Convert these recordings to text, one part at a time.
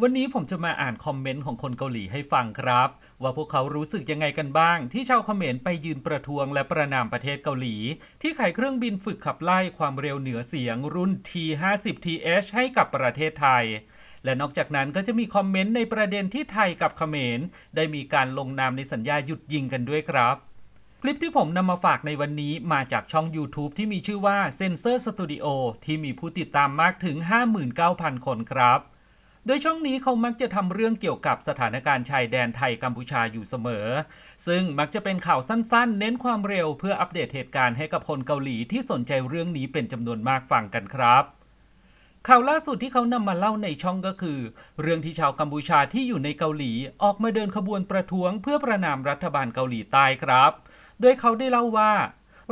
วันนี้ผมจะมาอ่านคอมเมนต์ของคนเกาหลีให้ฟังครับ ว่าพวกเขารู้สึกยังไงกันบ้าง ที่ชาวเขมรไปยืนประท้วงและประนามประเทศเกาหลี ที่ขายเครื่องบินฝึกขับไล่ความเร็วเหนือเสียงรุ่น T50TH ให้กับประเทศไทย และนอกจากนั้นก็จะมีคอมเมนต์ในประเด็นที่ไทยกับเขมร ได้มีการลงนามในสัญญาหยุดยิงกันด้วยครับคลิปที่ผมนำมาฝากในวันนี้มาจากช่อง YouTube ที่มีชื่อว่า Sensor Studio ที่มีผู้ติดตามมากถึง 59,000 คนครับ โดยช่องนี้เขามักจะทำเรื่องเกี่ยวกับสถานการณ์ชายแดนไทยกัมพูชาอยู่เสมอ ซึ่งมักจะเป็นข่าวสั้นๆ เน้นความเร็วเพื่ออัปเดตเหตุการณ์ให้กับคนเกาหลีที่สนใจเรื่องนี้เป็นจำนวนมากฟังกันครับข่าวล่าสุดที่เขานำมาเล่าในช่องก็คือ เรื่องที่ชาวกัมพูชาที่อยู่ในเกาหลีออกมาเดินขบวนประท้วงเพื่อประนามรัฐบาลเกาหลีใต้ครับ โดยเขาได้เล่าว่า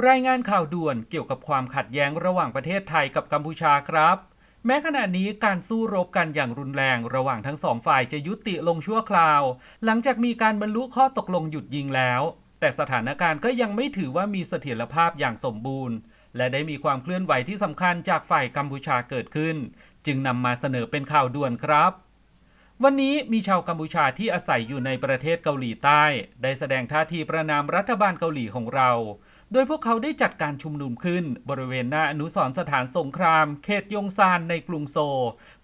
รายงานข่าวด่วนเกี่ยวกับความขัดแย้งระหว่างประเทศไทยกับกัมพูชาครับ แม้ขณะนี้การสู้รบกันอย่างรุนแรงระหว่างทั้งสองฝ่ายจะยุติลงชั่วคราว หลังจากมีการบรรลุข้อตกลงหยุดยิงแล้ว แต่สถานการณ์ก็ยังไม่ถือว่ามีเสถียรภาพอย่างสมบูรณ์ และได้มีความเคลื่อนไหวที่สำคัญจากฝ่ายกัมพูชาเกิดขึ้น จึงนำมาเสนอเป็นข่าวด่วนครับ วันนี้มีชาวกัมพูชาที่อาศัยอยู่ในประเทศเกาหลีใต้ ได้แสดงท่าทีประนามรัฐบาลเกาหลีของเรา โดยพวกเขาได้จัดการชุมนุมขึ้น บริเวณหน้าอนุสรสถานสงคราม เขตยงซานในกรุงโซ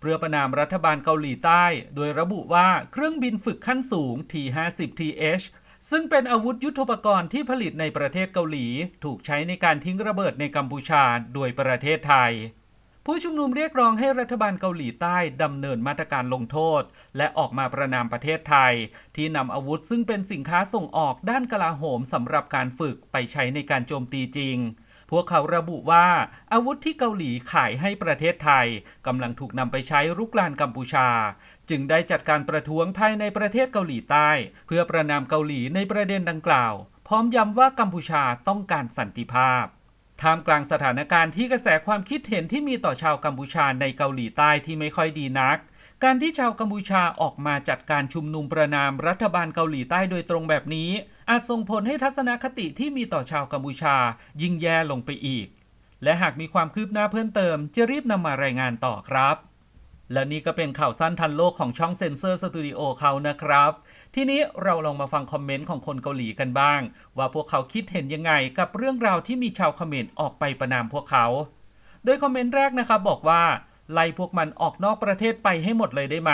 เพื่อประนามรัฐบาลเกาหลีใต้ โดยระบุว่าเครื่องบินฝึกขั้นสูง T50TH ซึ่งเป็นอาวุธยุทโธปกรณ์ที่ผลิตในประเทศเกาหลี ถูกใช้ในการทิ้งระเบิดในกัมพูชาโดยประเทศไทย ผู้ชุมนุมเรียกร้องให้รัฐบาลเกาหลีใต้ดำเนินมาตรการลงโทษ และออกมาประนามประเทศไทย ที่นำอาวุธซึ่งเป็นสินค้าส่งออกด้านกลาโหมสำหรับการฝึกไปใช้ในการโจมตีจริง พวกเขาระบุว่า อาวุธที่เกาหลีขายให้ประเทศไทยกำลังถูกนำไปใช้รุกรานกัมพูชา จึงได้จัดการประท้วงภายในประเทศเกาหลีใต้ เพื่อประนามเกาหลีในประเด็นดังกล่าว พร้อมย้ำว่ากัมพูชาต้องการสันติภาพ ท่ามกลางสถานการณ์ที่กระแสความคิดเห็นที่มีต่อชาวกัมพูชาในเกาหลีใต้ที่ไม่ค่อยดีนัก การที่ชาวกัมพูชาออกมาจัดการชุมนุมประนามรัฐบาลเกาหลีใต้โดยตรงแบบนี้ อาจส่งผลให้ทัศนคติที่มีต่อชาวกัมพูชายิ่งแย่ลงไปอีก และหากมีความคืบหน้าเพิ่มเติมจะรีบนำมารายงานต่อครับ และนี่ก็เป็นข่าวสั้นทันโลกของช่องเซนเซอร์สตูดิโอเขานะครับ ทีนี้เราลองมาฟังคอมเมนต์ของคนเกาหลีกันบ้าง ว่าพวกเขาคิดเห็นยังไงกับเรื่องราวที่มีชาวเขมรออกไปประนามพวกเขา โดยคอมเมนต์แรกนะครับบอกว่า ไล่พวกมันออกนอกประเทศไปให้หมดเลยได้ไหม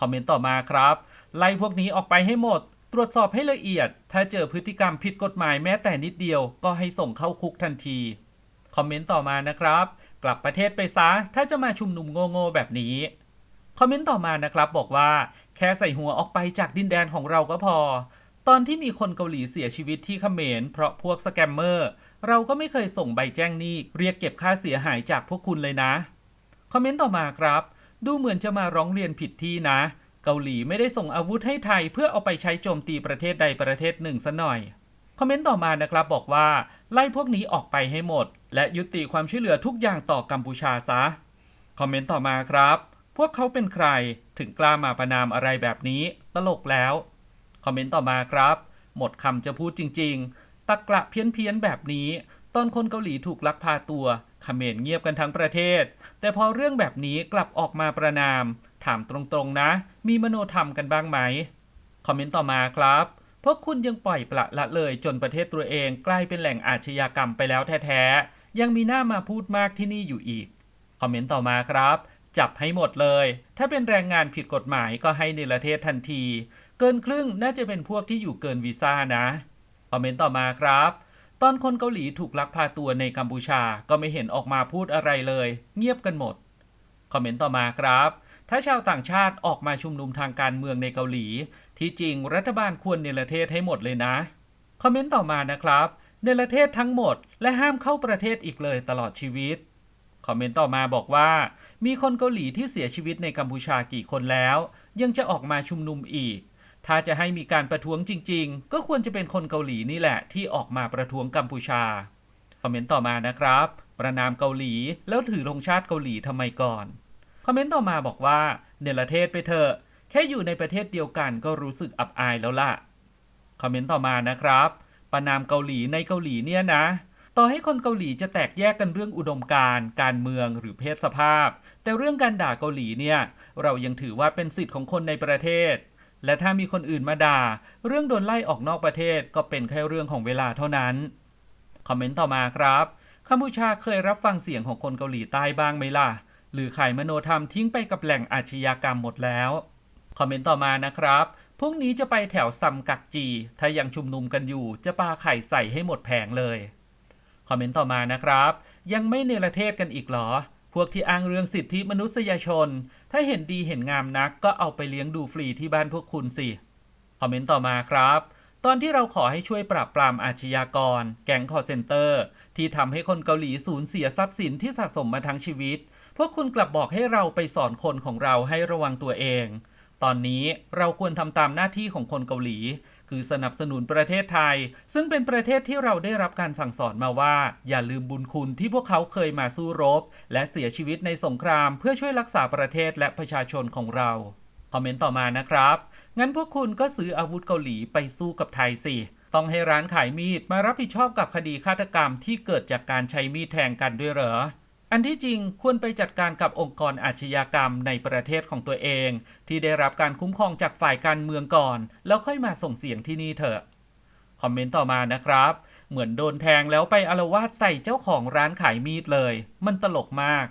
คอมเมนต์ต่อมาครับ ไล่พวกนี้ออกไปให้หมด ตรวจสอบให้ละเอียด ถ้าเจอพฤติกรรมผิดกฎหมายแม้แต่นิดเดียว ก็ให้ส่งเข้าคุกทันที คอมเมนต์ต่อมานะครับ กลับประเทศไปซะ ถ้าจะมาชุมนุมโง่ๆแบบนี้ คอมเมนต์ต่อมานะครับบอกว่า แค่ใส่หัวออกไปจากดินแดนของเราก็พอ ตอนที่มีคนเกาหลีเสียชีวิตที่เขมรเพราะพวกสแกมเมอร์ เราก็ไม่เคยส่งใบแจ้งหนี้เรียกเก็บค่าเสียหายจากพวกคุณเลยนะ คอมเมนต์ต่อมาครับ ดูเหมือนจะมาร้องเรียนผิดที่นะ เกาหลีไม่ได้ส่งอาวุธให้ไทยเพื่อเอาไปใช้โจมตีประเทศใดประเทศหนึ่งซะหน่อย คอมเมนต์ต่อมานะครับบอกว่า ไล่พวกนี้ออกไปให้หมด และยุติความช่วยเหลือทุกอย่างต่อกัมพูชาซะ คอมเมนต์ต่อมาครับ พวกเขาเป็นใครถึงกล้ามาประนามอะไรแบบนี้ตลกแล้ว คอมเมนต์ต่อมาครับ หมดคำจะพูดจริง ๆ ตะกละเพี้ยนๆแบบนี้ ตอนคนเกาหลีถูกลักพาตัวเขมรเงียบกันทั้งประเทศ แต่พอเรื่องแบบนี้กลับออกมาประนาม ถามตรงๆนะ มีมโนธรรมกันบ้างไหม คอมเมนต์ต่อมาครับ พวกคุณยังปล่อยปละละเลยจนประเทศตัวเองกลายเป็นแหล่งอาชญากรรมไปแล้วแท้ๆ ยังมีหน้ามาพูดมากที่นี่อยู่อีก คอมเมนต์ต่อมาครับ จับให้หมดเลย ถ้าเป็นแรงงานผิดกฎหมายก็ให้ในประเทศทันที เกินครึ่งน่าจะเป็นพวกที่อยู่เกินวีซ่านะ คอมเมนต์ต่อมาครับ ตอนคนเกาหลีถูกลักพาตัวในกัมพูชาก็ไม่เห็นออกมาพูดอะไรเลย เงียบกันหมด คอมเมนต์ต่อมาครับถ้าชาวต่างชาติออกมาชุมนุมทางการเมืองในเกาหลี ที่จริงรัฐบาลควรเนรเทศให้หมดเลยนะ คอมเมนต์ต่อมานะครับ เนรเทศทั้งหมด และห้ามเข้าประเทศอีกเลยตลอดชีวิต คอมเมนต์ต่อมาบอกว่า มีคนเกาหลีที่เสียชีวิตในกัมพูชากี่คนแล้ว ยังจะออกมาชุมนุมอีก ถ้าจะให้มีการประท้วงจริง ๆ ก็ควรจะเป็นคนเกาหลีนี่แหละที่ออกมาประท้วงกัมพูชา คอมเมนต์ต่อมานะครับ ประนามเกาหลีแล้วถือธงชาติเกาหลีทำไมก่อน คอมเมนต์ต่อมาบอกว่า เนรเทศไปเถอะ แค่อยู่ในประเทศเดียวกันก็รู้สึกอับอายแล้วล่ะ คอมเมนต์ต่อมานะครับ ประนามเกาหลีในเกาหลีเนี่ยนะ ต่อให้คนเกาหลีจะแตกแยกกันเรื่องอุดมการณ์การเมืองหรือเพศสภาพ แต่เรื่องการด่าเกาหลีเนี่ย เรายังถือว่าเป็นสิทธิ์ของคนในประเทศ และถ้ามีคนอื่นมาด่า เรื่องโดนไล่ออกนอกประเทศก็เป็นแค่เรื่องของเวลาเท่านั้น คอมเมนต์ต่อมาครับกัมพูชาเคยรับฟังเสียงของคนเกาหลีใต้บ้างไหมล่ะ หรือขายมโนธรรมทิ้งไปกับแหล่งอาชญากรรมหมดแล้ว คอมเมนต์ต่อมานะครับพรุ่งนี้จะไปแถวซัมกักจี ถ้ายังชุมนุมกันอยู่ จะปาไข่ใส่ให้หมดแผงเลย คอมเมนต์ต่อมานะครับ ยังไม่เนรเทศกันอีกหรอ พวกที่อ้างเรื่องสิทธิมนุษยชน ถ้าเห็นดีเห็นงามนัก ก็เอาไปเลี้ยงดูฟรีที่บ้านพวกคุณสิ คอมเมนต์ต่อมาครับ ตอนที่เราขอให้ช่วยปราบปรามอาชญากร แก๊งคอร์เซนเตอร์ ที่ทำให้คนเกาหลีสูญเสียทรัพย์สินที่สะสมมาทั้งชีวิต พวกคุณกลับบอกให้เราไปสอนคนของเราให้ระวังตัวเอง ตอนนี้เราควรทำตามหน้าที่ของคนเกาหลี คือสนับสนุนประเทศไทย ซึ่งเป็นประเทศที่เราได้รับการสั่งสอนมาว่า อย่าลืมบุญคุณที่พวกเขาเคยมาสู้รบ และเสียชีวิตในสงครามเพื่อช่วยรักษาประเทศและประชาชนของเราคอมเมนต์ต่อมานะครับ งั้นพวกคุณก็ซื้ออาวุธเกาหลีไปสู้กับไทยสิ ต้องให้ร้านขายมีดมารับผิดชอบกับคดีฆาตกรรมที่เกิดจากการใช้มีดแทงกันด้วยเหรอ อันที่จริงควรไปจัดการกับองค์กรอาชญากรรมในประเทศของตัวเอง ที่ได้รับการคุ้มครองจากฝ่ายการเมืองก่อน แล้วค่อยมาส่งเสียงที่นี่เถอะ คอมเมนต์ต่อมานะครับ เหมือนโดนแทงแล้วไปอารวาสใส่เจ้าของร้านขายมีดเลย มันตลกมาก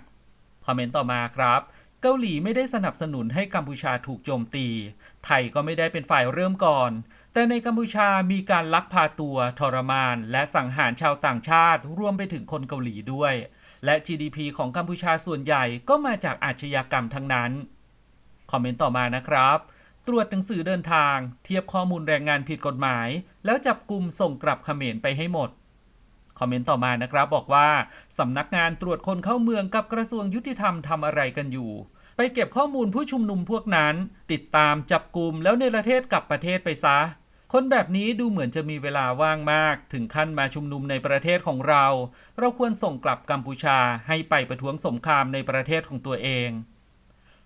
คอมเมนต์ต่อมาครับ เกาหลีไม่ได้สนับสนุนให้กัมพูชาถูกโจมตี ไทยก็ไม่ได้เป็นฝ่ายเริ่มก่อน แต่ในกัมพูชามีการลักพาตัว ทรมาน และสังหารชาวต่างชาติ รวมไปถึงคนเกาหลีด้วย และ GDP ของกัมพูชาส่วนใหญ่ก็มาจากอาชญากรรมทั้งนั้น คอมเมนต์ต่อมานะครับ ตรวจหนังสือเดินทาง เทียบข้อมูลแรงงานผิดกฎหมาย แล้วจับกลุ่มส่งกลับเขมรไปให้หมดคอมเมนต์ต่อมานะครับบอกว่าสำนักงานตรวจคนเข้าเมืองกับกระทรวงยุติธรรมทำอะไรกันอยู่ ไปเก็บข้อมูลผู้ชุมนุมพวกนั้น ติดตามจับกลุ่มแล้วในประเทศกลับประเทศไปซะ คนแบบนี้ดูเหมือนจะมีเวลาว่างมาก ถึงขั้นมาชุมนุมในประเทศของเรา เราควรส่งกลับกัมพูชาให้ไปประท้วงสงครามในประเทศของตัวเอง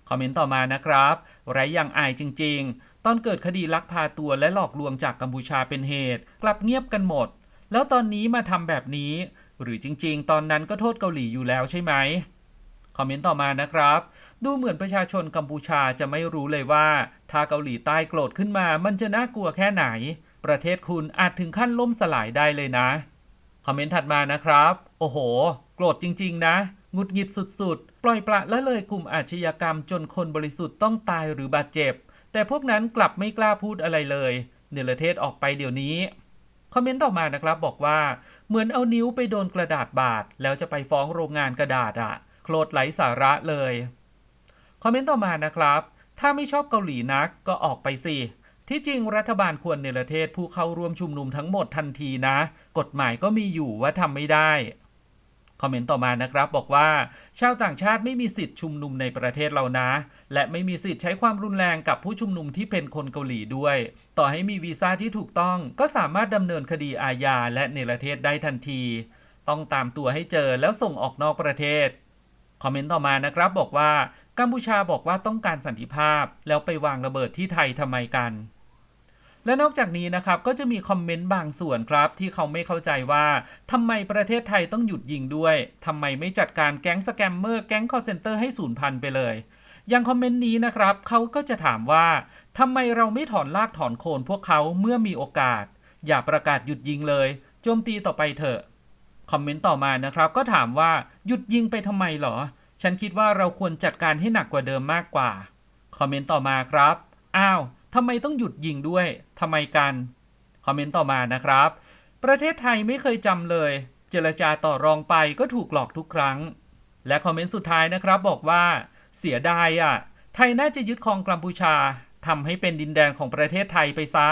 คอมเมนต์ต่อมานะครับ ไรอย่างอายจริง ๆ ตอนเกิดคดีลักพาตัวและหลอกลวงจากกัมพูชาเป็นเหตุ กลับเงียบกันหมด แล้วตอนนี้มาทำแบบนี้ หรือจริง ๆ ตอนนั้นก็โทษเกาหลีอยู่แล้วใช่ไหม คอมเมนต์ต่อมานะครับ ดูเหมือนประชาชนกัมพูชาจะไม่รู้เลยว่า ถ้าเกาหลีใต้โกรธขึ้นมามันจะน่ากลัวแค่ไหน ประเทศคุณอาจถึงขั้นล่มสลายได้เลยนะ คอมเมนต์ถัดมานะครับ โอ้โห โกรธจริง ๆ นะหงุดหงิดสุดๆ ปล่อยปละละเลยกลุ่มอาชญากรรมจนคนบริสุทธิ์ต้องตายหรือบาดเจ็บ แต่พวกนั้นกลับไม่กล้าพูดอะไรเลยเนรเทศออกไปเดี๋ยวนี้คอมเมนต์ต่อมานะครับบอกว่า เหมือนเอานิ้วไปโดนกระดาษบาดแล้วจะไปฟ้องโรงงานกระดาษอะ โคลดไหลสาระเลย คอมเมนต์ต่อมานะครับ ถ้าไม่ชอบเกาหลีนักก็ออกไปสิ ที่จริงรัฐบาลควรเนรเทศผู้เข้าร่วมชุมนุมทั้งหมดทันทีนะ กฎหมายก็มีอยู่ว่าทำไม่ได้ คอมเมนต์ต่อมานะครับบอกว่า ชาวต่างชาติไม่มีสิทธิ์ชุมนุมในประเทศเรานะ และไม่มีสิทธิ์ใช้ความรุนแรงกับผู้ชุมนุมที่เป็นคนเกาหลีด้วย ต่อให้มีวีซ่าที่ถูกต้อง ก็สามารถดำเนินคดีอาญาและเนรเทศได้ทันที ต้องตามตัวให้เจอแล้วส่งออกนอกประเทศ คอมเมนต์ต่อมานะครับบอกว่ากัมพูชาบอกว่าต้องการสันติภาพ แล้วไปวางระเบิดที่ไทยทำไมกัน และนอกจากนี้นะครับก็จะมีคอมเมนต์บางส่วนครับ ที่เขาไม่เข้าใจว่าทำไมประเทศไทยต้องหยุดยิงด้วยทำไมไม่จัดการแก๊งสแกมเมอร์แก๊งคอร์เซนเตอร์ให้สูญพันธุ์ไปเลยอย่างคอมเมนต์นี้นะครับเขาก็จะถามว่าทำไมเราไม่ถอนลากถอนโคนพวกเขาเมื่อมีโอกาส อย่าประกาศหยุดยิงเลย โจมตีต่อไปเถอะ คอมเมนต์ต่อมานะครับ ก็ถามว่าหยุดยิงไปทำไมเหรอ ฉันคิดว่าเราควรจัดการให้หนักกว่าเดิมมากกว่า คอมเมนต์ต่อมาครับ อ้าวทำไมต้องหยุดยิงด้วยทำไมกัน คอมเมนต์ต่อมานะครับ ประเทศไทยไม่เคยจำเลย เจรจาต่อรองไปก็ถูกหลอกทุกครั้ง และคอมเมนต์สุดท้ายนะครับบอกว่า เสียดายอะ ไทยน่าจะยึดครองกัมพูชาทำให้เป็นดินแดนของประเทศไทยไปซะ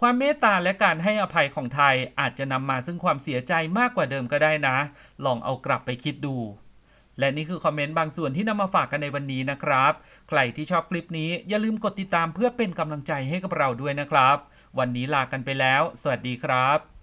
ความเมตตาและการให้อภัยของไทยอาจจะนำมาซึ่งความเสียใจมากกว่าเดิมก็ได้นะ ลองเอากลับไปคิดดู และนี่คือคอมเมนต์บางส่วนที่นำมาฝากกันในวันนี้นะครับ ใครที่ชอบคลิปนี้อย่าลืมกดติดตามเพื่อเป็นกำลังใจให้กับเราด้วยนะครับ วันนี้ลากันไปแล้ว สวัสดีครับ